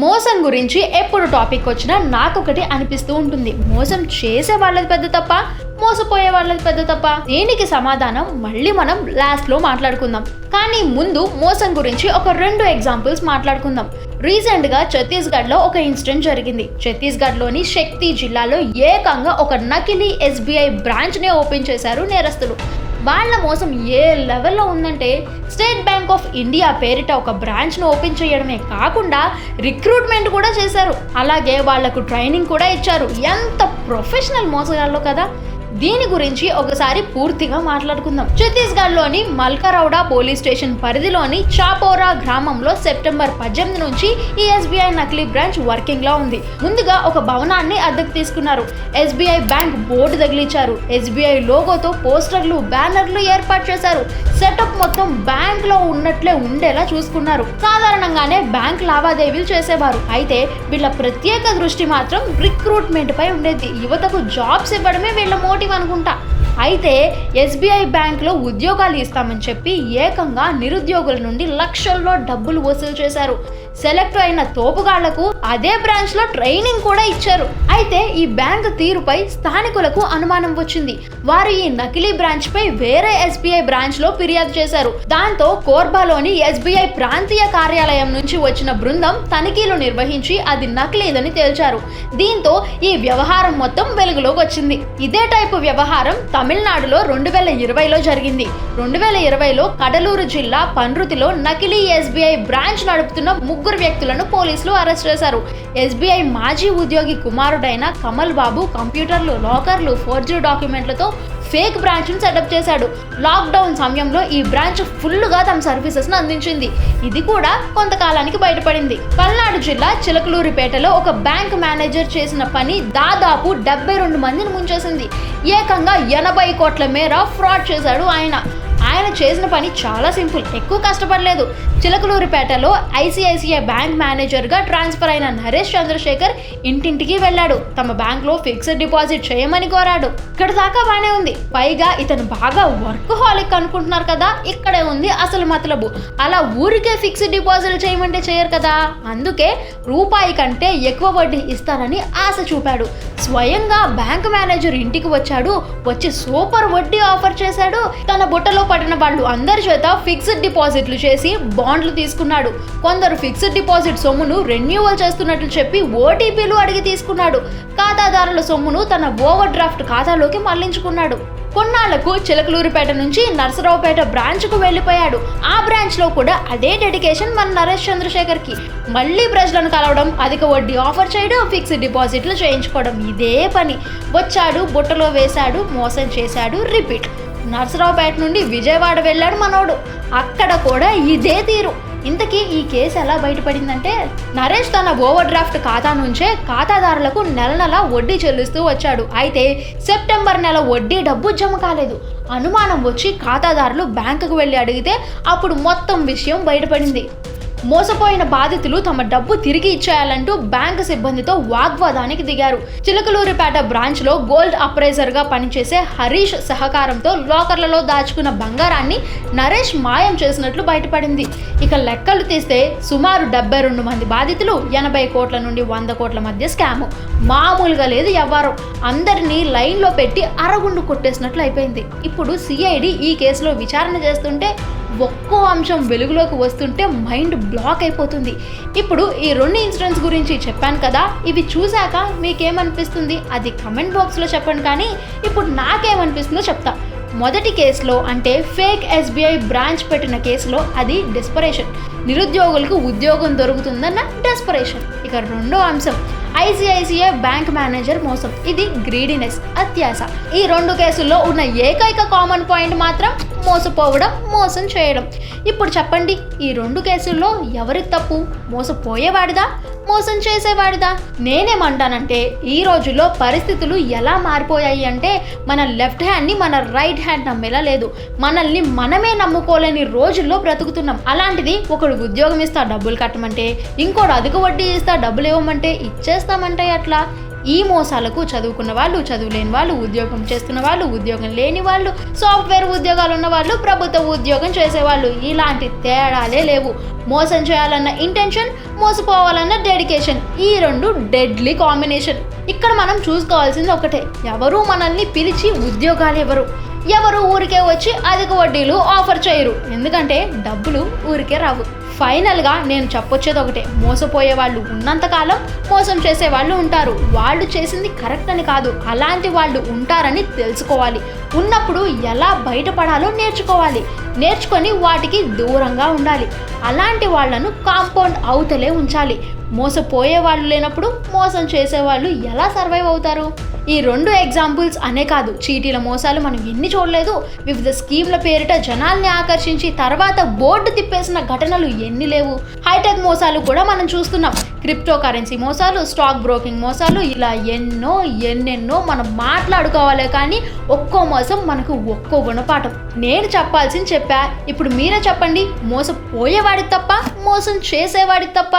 మోసం గురించి ఎప్పుడు టాపిక్ వచ్చినా నాకొకటి అనిపిస్తూ ఉంటుంది. మోసం చేసే వాళ్ళది పెద్ద తప్ప మోసపోయే వాళ్ళది పెద్ద తప్ప. దీనికి సమాధానం? మళ్ళీ మనం లాస్ట్లో మాట్లాడుకుందాం. కానీ ముందు మోసం గురించి ఒక రెండు ఎగ్జాంపుల్స్ మాట్లాడుకుందాం. రీసెంట్గా ఛత్తీస్గఢ్లో ఒక ఇన్సిడెంట్ జరిగింది. ఛత్తీస్గఢ్లోని శక్తి జిల్లాలో ఏకంగా ఒక నకిలీ ఎస్బీఐ బ్రాంచ్ని ఓపెన్ చేశారు నేరస్తులు. వాళ్ళ మోసం ఏ లెవెల్లో ఉందంటే స్టేట్ బ్యాంక్ ఆఫ్ ఇండియా పేరిట ఒక బ్రాంచ్ను ఓపెన్ చేయడమే కాకుండా రిక్రూట్మెంట్ కూడా చేశారు. అలాగే వాళ్ళకు ట్రైనింగ్ కూడా ఇచ్చారు. ఎంత ప్రొఫెషనల్ మోసగాళ్ళు కదా. దీని గురించి ఒకసారి పూర్తిగా మాట్లాడుకుందాం. ఛత్తీస్గఢ్లోని మల్కరౌడా పోలీస్ స్టేషన్ పరిధిలోని చాపోరా గ్రామంలో సెప్టెంబర్ పద్దెనిమిది నుంచి ఈ ఎస్బీఐ నకిలీ బ్రాంచ్ వర్కింగ్లో ఉంది. ముందుగా ఒక భవనాన్ని అద్దెకు తీసుకున్నారు. ఎస్బీఐ బ్యాంక్ బోర్డు తగిలించారు. ఎస్బీఐ లోగోతో పోస్టర్లు బ్యానర్లు ఏర్పాటు చేశారు. సెటప్ మొత్తం బ్యాంక్లో ఉన్నట్లే ఉండేలా చూసుకున్నారు. సాధారణంగానే బ్యాంక్ లావాదేవీలు చేసేవారు. అయితే వీళ్ళ ప్రత్యేక దృష్టి మాత్రం రిక్రూట్మెంట్ పై ఉండేది. యువతకు జాబ్స్ ఇవ్వడమే వీళ్ళ మోటివ్. అనుకుంటా. అయితే ఎస్బీఐ బ్యాంక్లో ఉద్యోగాలు ఇస్తామని చెప్పి ఏకంగా నిరుద్యోగుల నుండి లక్షల్లో డబ్బులు వసూలు చేశారు. సెలెక్ట్ అయిన తోపుగాళ్ళకు అదే బ్రాంచ్లో ట్రైనింగ్ కూడా ఇచ్చారు. అయితే ఈ బ్యాంక్ తీరుపై స్థానికులకు అనుమానం వచ్చింది. వారు ఈ నకిలీ బ్రాంచ్ పై వేరే ఎస్బీఐ బ్రాంచ్లో ఫిర్యాదు చేశారు. దాంతో కోర్బాలోని ఎస్బీఐ ప్రాంతీయ కార్యాలయం నుంచి వచ్చిన బృందం తనిఖీలు నిర్వహించి అది నకిలీదని తేల్చారు. దీంతో ఈ వ్యవహారం మొత్తం వెలుగులోకి వచ్చింది. ఇదే టైపు వ్యవహారం తమిళనాడులో రెండు వేల ఇరవైలో జరిగింది. రెండు వేల ఇరవైలో కడలూరు జిల్లా పన్రుతిలో నకిలీ ఎస్బీఐ బ్రాంచ్ నడుపుతున్న ముగ్గురు వ్యక్తులను పోలీసులు అరెస్ట్ చేశారు. ఎస్బీఐ మాజీ ఉద్యోగి కుమారుడైన కమల్ బాబు కంప్యూటర్లు లాకర్లు ఫోర్జీ డాక్యుమెంట్లతో ఫేక్ బ్రాంచ్ను సెటప్ చేశాడు. లాక్డౌన్ సమయంలో ఈ బ్రాంచ్ ఫుల్గా తమ సర్వీసెస్ను అందించింది. ఇది కూడా కొంతకాలానికి బయటపడింది. పల్నాడు జిల్లా చిలకలూరిపేటలో ఒక బ్యాంక్ మేనేజర్ చేసిన పని దాదాపు డెబ్బై రెండు మందిని ముంచేసింది. ఏకంగా ఎనభై కోట్ల మేర ఫ్రాడ్ చేశాడు ఆయన. ఆయన చేసిన పని చాలా సింపుల్. ఎక్కువ కష్టపడలేదు. చిలకలూరిపేటలో ఐసిఐసిఐ బ్యాంక్ మేనేజర్గా ట్రాన్స్ఫర్ అయిన నరేష్ చంద్రశేఖర్ ఇంటింటికి వెళ్ళాడు. తమ బ్యాంక్లో ఫిక్స్డ్ డిపాజిట్ చేయమని కోరాడు. ఇక్కడ దాకా బాగానే ఉంది. పైగా ఇతను బాగా వర్క్ హాలిక్ అనుకుంటున్నారు కదా ఇక్కడే ఉంది అసలు మతలబు. అలా ఊరికే ఫిక్స్డ్ డిపాజిట్ చేయమంటే చేయరు కదా. అందుకే రూపాయి కంటే ఎక్కువ వడ్డీ ఇస్తారని ఆశ చూపాడు. స్వయంగా బ్యాంక్ మేనేజర్ ఇంటికి వచ్చాడు. వచ్చి సూపర్ వడ్డీ ఆఫర్ చేశాడు. తన బుట్టలో పడిన వాళ్ళు అందరి చేత ఫిక్స్డ్ డిపాజిట్లు చేసి బాండ్లు తీసుకున్నాడు. కొందరు ఫిక్స్డ్ డిపాజిట్ సొమ్మును రెన్యూవల్ చేస్తున్నట్లు చెప్పి ఓటీపీలు అడిగి తీసుకున్నాడు. ఖాతాదారుల సొమ్మును తన ఓవర్ డ్రాఫ్ట్ ఖాతాలోకి మళ్ళించుకున్నాడు. కొన్నాళ్ళకు చిలకలూరిపేట నుంచి నరసరావుపేట బ్రాంచ్కు వెళ్ళిపోయాడు. ఆ బ్రాంచ్లో కూడా అదే డెడికేషన్ మన నరేష్ చంద్రశేఖర్కి. మళ్ళీ ప్రజలను కలవడం అధిక వడ్డీ ఆఫర్ చేయడం ఫిక్స్డ్ డిపాజిట్లు చేయించుకోవడం ఇదే పని. వచ్చాడు బుట్టలో వేశాడు మోసం చేశాడు రిపీట్. నరసరావుపేట నుండి విజయవాడ వెళ్ళాడు మనోడు. అక్కడ కూడా ఇదే తీరు. ఇంతకీ ఈ కేసు ఎలా బయటపడిందంటే నరేష్ తన ఓవర్ డ్రాఫ్ట్ ఖాతా నుంచే ఖాతాదారులకు నెల నెల వడ్డీ చెల్లిస్తూ వచ్చాడు. అయితే సెప్టెంబర్ నెల వడ్డీ డబ్బు జమ కాలేదు. అనుమానం వచ్చి ఖాతాదారులు బ్యాంకుకు వెళ్ళి అడిగితే అప్పుడు మొత్తం విషయం బయటపడింది. మోసపోయిన బాధితులు తమ డబ్బు తిరిగి ఇచ్చేయాలంటూ బ్యాంకు సిబ్బందితో వాగ్వాదానికి దిగారు. చిలకలూరిపేట బ్రాంచ్లో గోల్డ్ అప్రైజర్గా పనిచేసే హరీష్ సహకారంతో లాకర్లలో దాచుకున్న బంగారాన్ని నరేష్ మాయం చేసినట్లు బయటపడింది. ఇక లెక్కలు తీస్తే సుమారు డెబ్బై రెండు మంది బాధితులు ఎనభై కోట్ల నుండి వంద కోట్ల మధ్య స్కాము. మామూలుగా లేదు ఎవ్వరు. అందరినీ లైన్లో పెట్టి అరగుండు కొట్టేసినట్లు అయిపోయింది. ఇప్పుడు సిఐడి ఈ కేసులో విచారణ చేస్తుంటే ఒక్కో అంశం వెలుగులోకి వస్తుంటే మైండ్ బ్లాక్ అయిపోతుంది. ఇప్పుడు ఈ రెండు ఇన్సిడెంట్స్ గురించి చెప్పాను కదా ఇవి చూశాక మీకేమనిపిస్తుంది? అది కమెంట్ బాక్స్లో చెప్పండి కానీ ఇప్పుడు నాకేమనిపిస్తుందో చెప్తా. మొదటి కేసులో అంటే ఫేక్ ఎస్బీఐ బ్రాంచ్ పెట్టిన కేసులో అది డెస్పరేషన్. నిరుద్యోగులకు ఉద్యోగం దొరుకుతుందన్న డెస్పరేషన్. ఇక రెండో అంశం ఐసిఐసిఐ బ్యాంక్ మేనేజర్ మోసం. ఇది గ్రీడినెస్ అత్యాస ఈ రెండు కేసుల్లో ఉన్న ఏకైక కామన్ పాయింట్ మాత్రం మోసపోవడం మోసం చేయడం. ఇప్పుడు చెప్పండి ఈ రెండు కేసుల్లో ఎవరి తప్పు? మోసపోయేవాడిదా? మోసం చేసేవాడిదా? నేనేమంటానంటే ఈ రోజుల్లో పరిస్థితులు ఎలా మారిపోయాయి అంటే మన లెఫ్ట్ హ్యాండ్ని మన రైట్ హ్యాండ్ నమ్మేలా లేదు. మనల్ని మనమే నమ్ముకోలేని రోజుల్లో బ్రతుకుతున్నాం. అలాంటిది ఒకడు ఉద్యోగం ఇస్తా డబ్బులు కట్టమంటే ఇంకోడు అధిక వడ్డీ ఇస్తా డబ్బులు ఇవ్వమంటే ఇచ్చేస్తామంటే అట్లా ఈ మోసాలకు చదువుకున్న వాళ్ళు చదువు లేని వాళ్ళు ఉద్యోగం చేస్తున్న వాళ్ళు ఉద్యోగం లేని వాళ్ళు సాఫ్ట్వేర్ ఉద్యోగాలు ఉన్న వాళ్ళు ప్రభుత్వ ఉద్యోగం చేసేవాళ్ళు ఇలాంటి తేడాలే లేవు. మోసం చేయాలన్న ఇంటెన్షన్ మోసపోవాలన్న డెడికేషన్ ఈ రెండు డెడ్లీ కాంబినేషన్ ఇక్కడ మనం చూసుకోవాల్సింది ఒకటే. ఎవరు మనల్ని పిలిచి ఉద్యోగాలు ఎవరు ఎవరు ఊరికే వచ్చి అధిక వడ్డీలు ఆఫర్ చేయరు. ఎందుకంటే డబ్బులు ఊరికే రావు. ఫైనల్గా నేను చెప్పొచ్చేది ఒకటే. మోసపోయే వాళ్ళు ఉన్నంతకాలం మోసం చేసే వాళ్ళు ఉంటారు. వాళ్ళు చేసింది కరెక్ట్ అని కాదు. అలాంటి వాళ్ళు ఉంటారని తెలుసుకోవాలి. ఉన్నప్పుడు ఎలా బయటపడాలో నేర్చుకోవాలి. నేర్చుకొని వాటికి దూరంగా ఉండాలి. అలాంటి వాళ్ళను కాంపౌండ్ అవుతలే ఉంచాలి. మోసపోయే వాళ్ళు లేనప్పుడు మోసం చేసేవాళ్ళు ఎలా సర్వైవ్ అవుతారు? ఈ రెండు ఎగ్జాంపుల్స్ అనే కాదు. చీటీల మోసాలు మనం ఎన్ని చూడలేదు. వివిధ స్కీమ్ల పేరిట జనాల్ని ఆకర్షించి తర్వాత బోర్డు తిప్పేసిన ఘటనలు ఎన్ని లేవు. హైటెక్ మోసాలు కూడా మనం చూస్తున్నాం. క్రిప్టో కరెన్సీ మోసాలు స్టాక్ బ్రోకింగ్ మోసాలు ఇలా ఎన్నో ఎన్నెన్నో మనం మాట్లాడుకోవాలి కానీ ఒక్కో మోసం మనకు ఒక్కో గుణపాఠం. నేను చెప్పాల్సింది చెప్పా. ఇప్పుడు మీరే చెప్పండి. మోసపోయేవాడికి తప్ప మోసం చేసేవాడికి తప్ప.